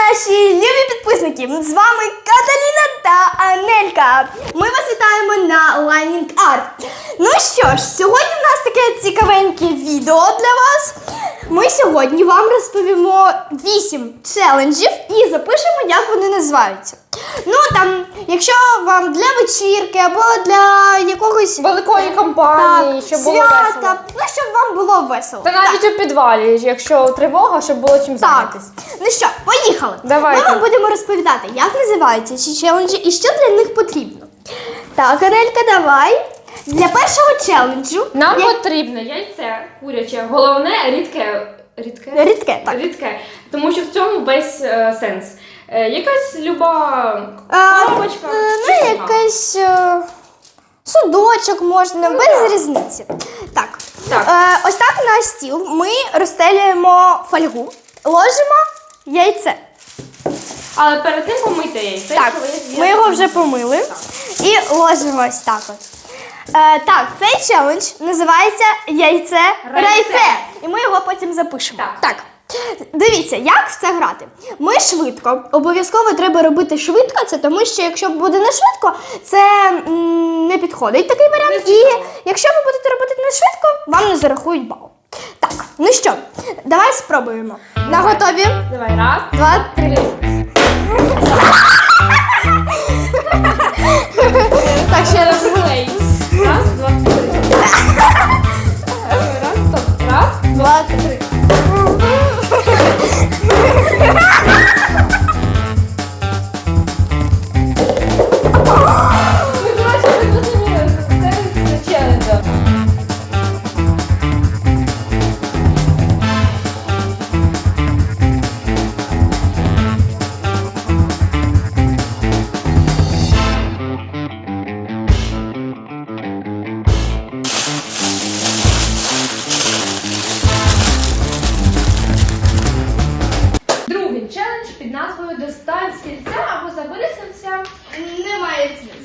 наші любі підписники! З вами Каталіна та Анелька. Ми вас вітаємо на Lining Art. Ну що ж, сьогодні в нас таке цікавеньке відео для вас. Ми сьогодні вам розповімо 8 челенджів і запишемо, як вони називаються. Ну там, якщо вам для вечірки або для якогось Великої компанії, так, щоб було свята, весело. ну щоб вам було весело. Та навіть у підвалі, якщо тривога, щоб було чим Так, зайнятися. ну що, поїхали. Давайте. Ми вам будемо розповідати, як називаються ці челенджі і що для них потрібно. Так, Анелька, давай. Для першого челенджу Нам я- потрібне яйце куряче, головне рідке. Рідке? рідке, так. Рідке. Тому що в цьому весь е, сенс. Е, якась люба коробочка. е, чи ну, фольга. якийсь е, судочок можна, без так. різниці. Так. Так. Е, ось так на стіл ми розстелюємо фольгу, ложимо яйце. Але перед тим помийте яйце. Так, ми його вже помили Так. і ложимо ось так от. Е, так, цей челендж називається яйце Райце. І ми його потім запишемо. Так. Дивіться, як в це грати. Ми швидко, обов'язково треба робити швидко, це тому що якщо буде не швидко, це м, не підходить такий варіант. І якщо ви будете робити не швидко, вам не зарахують бал. Так, ну що, давай спробуємо. На готові? Давай, раз, Два, три. Так, ще раз. Клей. Раз, два, три. Раз, стоп. Раз. Два, три.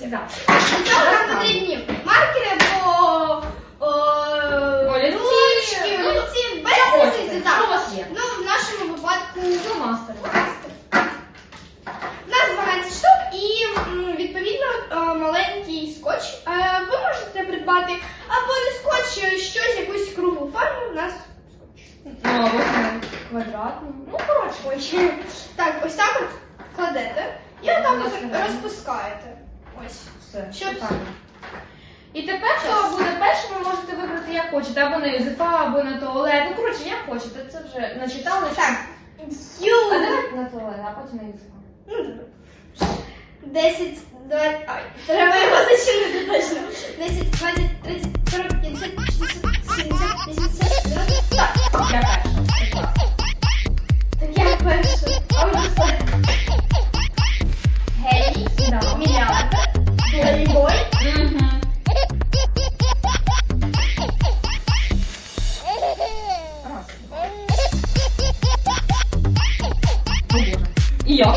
Немає різниці. Да. Спочатку нам потрібні маркери або о, Олівці. ручки, Ну, олівці, що без хочете, різниці. що так. у вас є? Ну, в нашому випадку Фломастер. у нас 12 штук і м, відповідно е, маленький скотч. Е, Ви можете придбати або не скотч, а щось, якусь круглу форму. У нас скотч. Ну, або квадратний. Ну, коротше. Ой. Так, ось так от кладете і отак Ну, от сюди. розпускаєте. Ось. Все, Щоб- шикарно. І тепер, хто буде першим, ви можете вибрати як хочете, або на Юзефа, або на туалет. Ну, коротше, як хочете, це вже начитали. Так. А Ю. давайте на туалет, а потім на Юзефа. Ну, добре. 10, 20, ай, треба його зачинити точно. 10, 20, 30, 40, 50, 60, 70, 80, 90. Так, Я перша. так я перша. А ви що? Геній, Да. мільярд, плейбой. Мгм. І я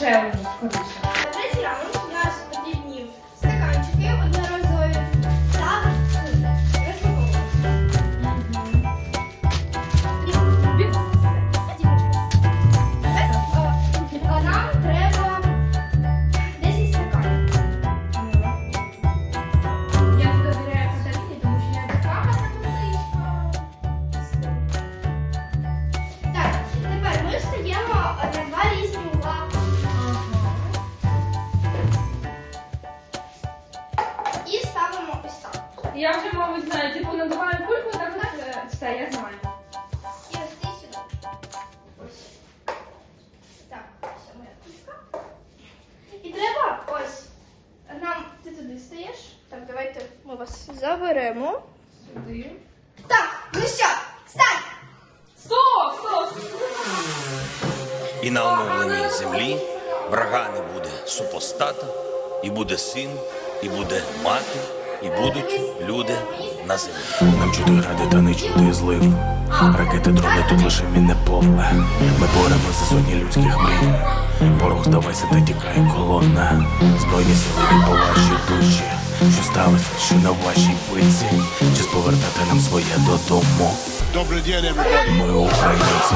ще уже скоріше. буде син, і буде мати, і будуть люди на землі. Нам чути ради, та не чути злив. Ракети, дрони, тут лише міне повне. Ми боремо за зоні людських мрій. Порох здавайся, та тікає колона. Збройні сили по вашій душі. Що сталося, що на вашій пиці? Чи повертати нам своє додому? Добрий день, everybody. ми українці.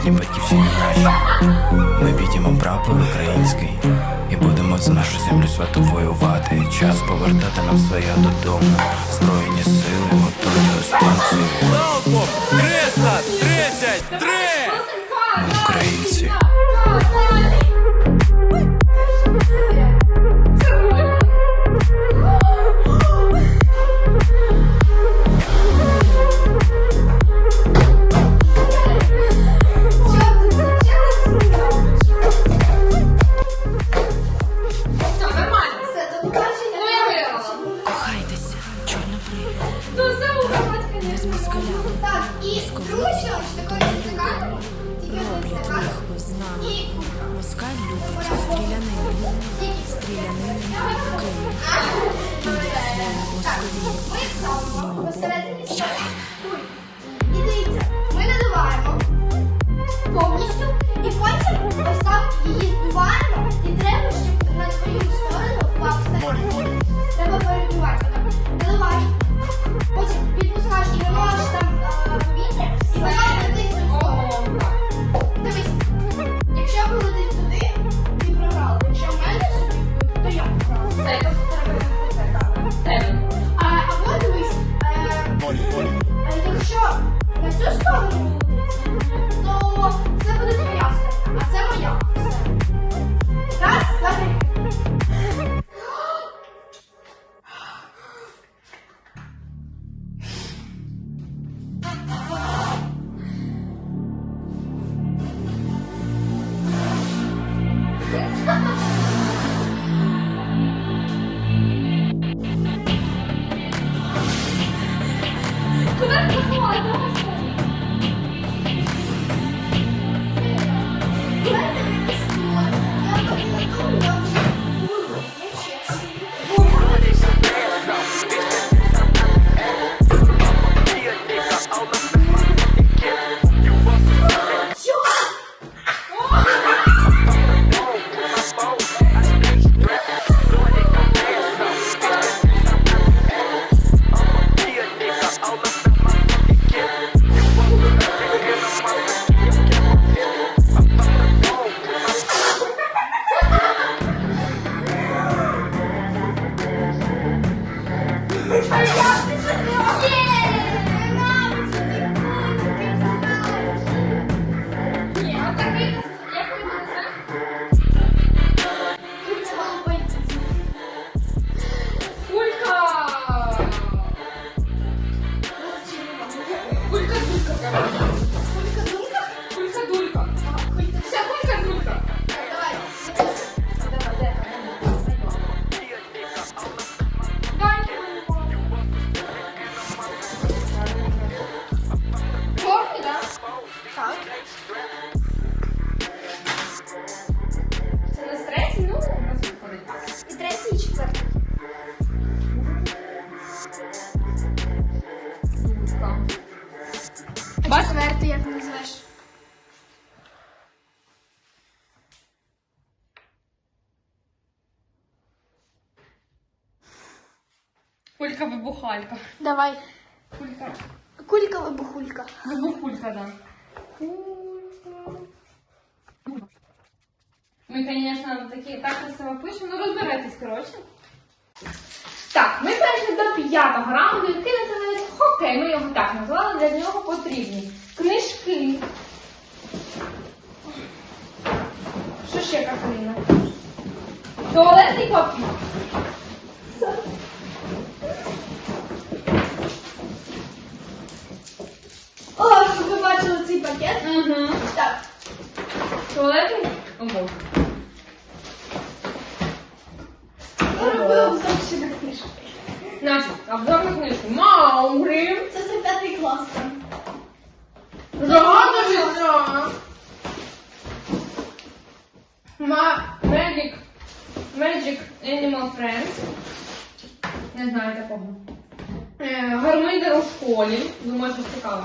майбутній батьківщині наші. Ми б'ємо прапор український і будемо за нашу землю святу воювати. Час повертати нам своє додому. Збройні сили готові до станції. Залпом 333! А четвертий як називаєш? Кулька вибухалька. Давай. Кулька. Кулька вибухулька. Вибухулька, да. Ми, звісно, такі так красиво пишемо, ну розберетесь, коротше. Так, ми перейшли до п'ятого раунду, який називається хокей. Ми його так назвали, для нього потрібні книжки. Що ще Катерина? Туалетний папір. О, щоб ви бачили цей пакет. Угу. Так. Туалетний? О, Боже. Ми Значить, обзор на книжку. Маугрі. Це за п'ятий клас. Жага життя. Magic Magic Animal Friends. Не знаю такого. Е, Гармидер у школі. Думаю, що цікаво.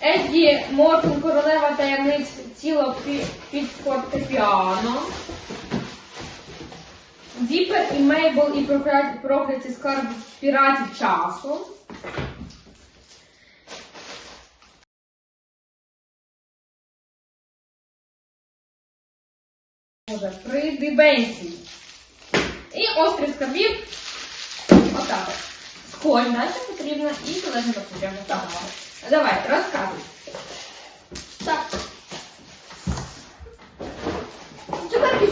Едді Мортон королева таємниць тіло пі- під фортепіано. Діпер і Мейбл і прокляті, скарби піратів часу. Боже, придибенцій. І острів скарбів. Отак. от. Сколь, далі потрібно і до потрібно. Так. Давай, розказуй. Так. Цукерки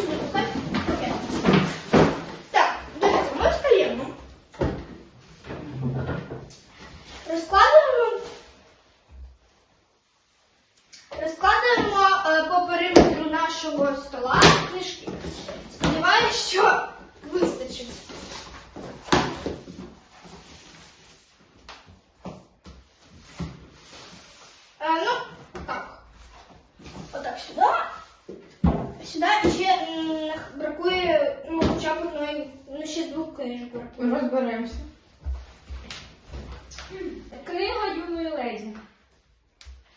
ще двох книжок бракує. Розберемося. Книга юної леді.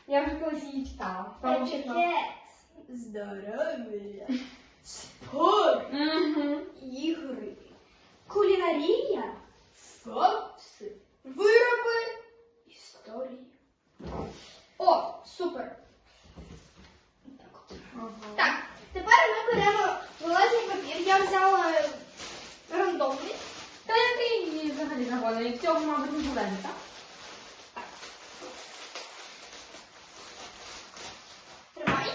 Я вже колись її читала. Там читала. Етикет, здоров'я, Взагалі В Цього, мабуть, не зелений, так? Тримай.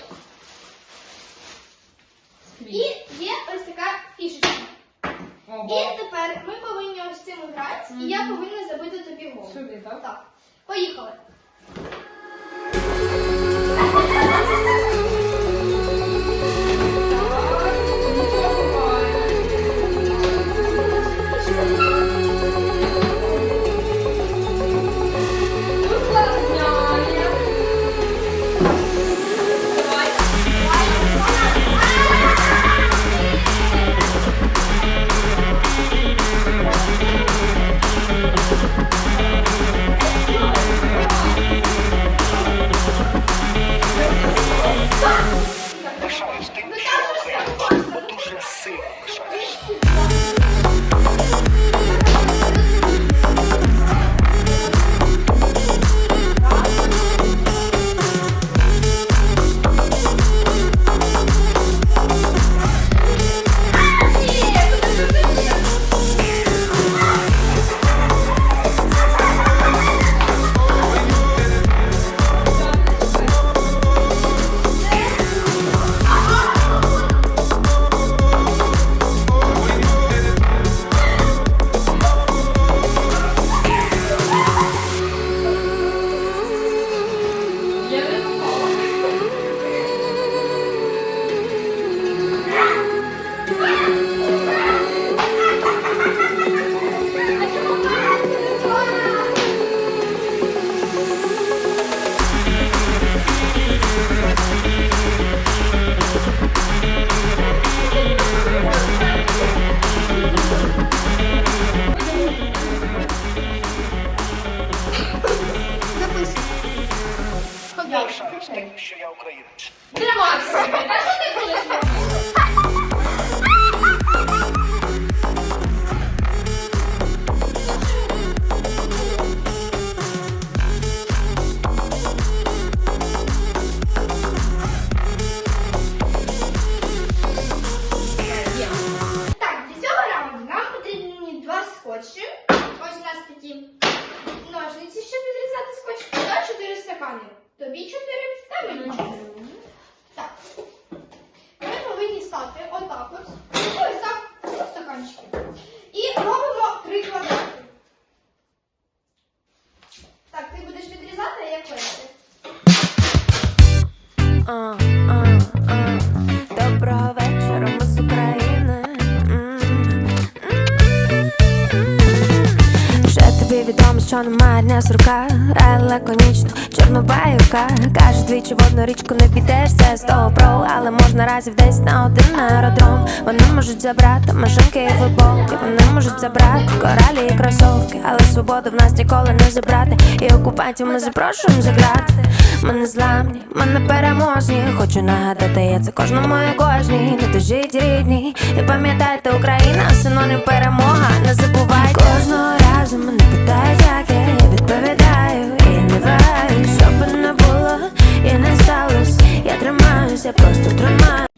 І є ось така фішечка. Ого. І тепер ми повинні ось цим грати, і я повинна забити тобі голову. Сюди, так? Так, поїхали. Що немає дня сурка, але лаконічно, чорнобаюка Каже, двічі в одну річку не підеш, це з добро про. Але можна разів десь на один аеродром. Вони можуть забрати машинки і футболки. Вони можуть забрати коралі і кросовки. Але свободу в нас ніколи не забрати. І окупантів ми запрошуємо заграти Ми не зламні, ми не переможні. Хочу нагадати, я це кожному і кожній. Не дожіть рідні І пам'ятайте, Україна синонім перемога. Не забувайте. Кожного разу мене питають, як я Я відповідаю і не ваю, Що би не було і не сталося Я тримаюся, просто тримаю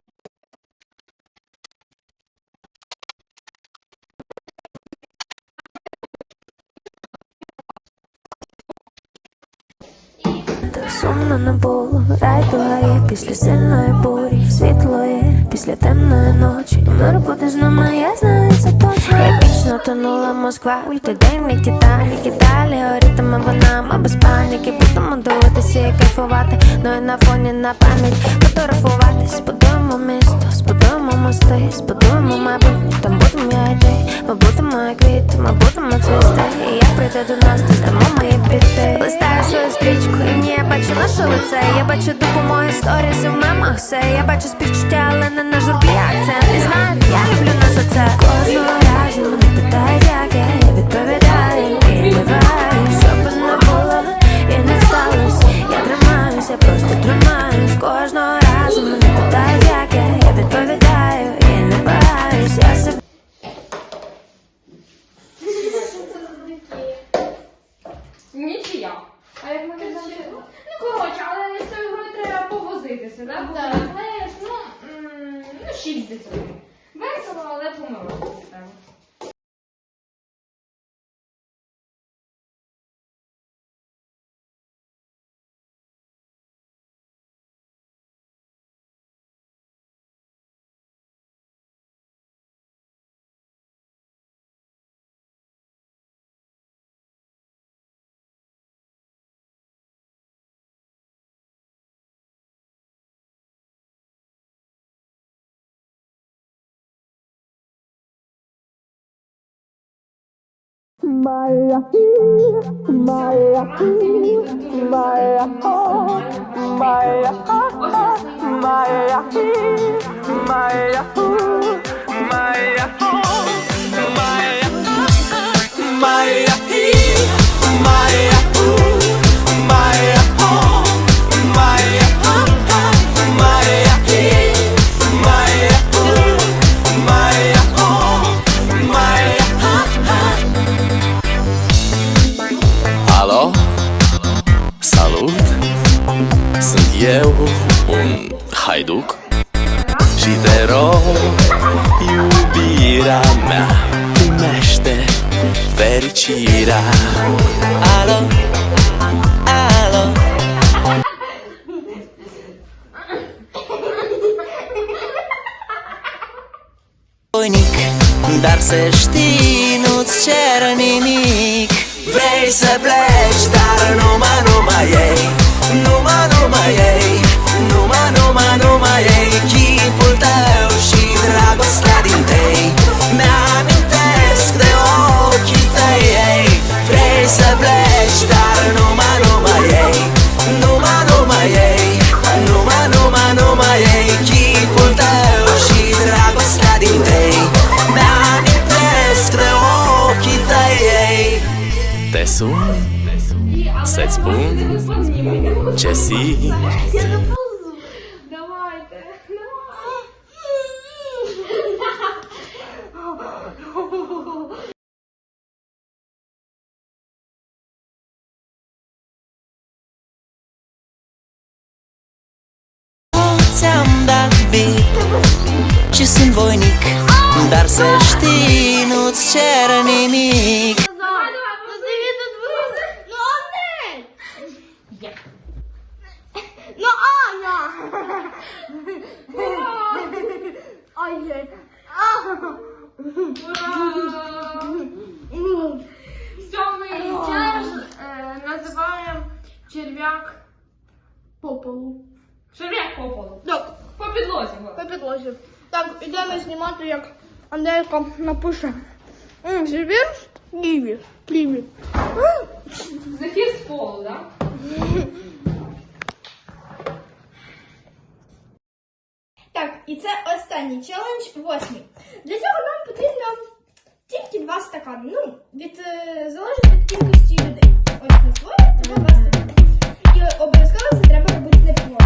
сумно не було, рай є після сильної бурі, світло є після темної ночі. Мир буде з нами, я знаю це точно. Епічно тонула Москва, ультиденний Титанік далі горітиме вона, а без паніки. Будемо дивитися і кайфувати, ну і на фоні на пам'ять фотографуватись. Збудуємо ми мости, збудуємо майбутнє, там будемо я і ти. Ми будемо як квіти, ми будемо цвісти. І я прийду до нас, ти здамо мої піти Листаю свою стрічку, і ні, я бачу наше лице. Я бачу допомоги сторіс і в мемах все. Я бачу співчуття, але не на журбі акцент. І знаю, я люблю нас за це. Кожного my my my oh my my my my my my ți-am dat beat Și sunt voinic Dar să știi, nu-ți cer nimic Ай-яй. Сьомий челендж е, називаємо черв'як По полу. черв'як по полу. Так, По підлозі. по підлозі. Так, ідемо знімати, як Анелька напише. М, Живір? Привіт. Привіт. Захід з полу, так? Так, і це останній челендж восьмий. Для цього нам потрібно тільки два стакани. Ну, від, е, залежить від кількості людей. Ось на свої, треба два стакани. І обов'язково це треба робити на півморі.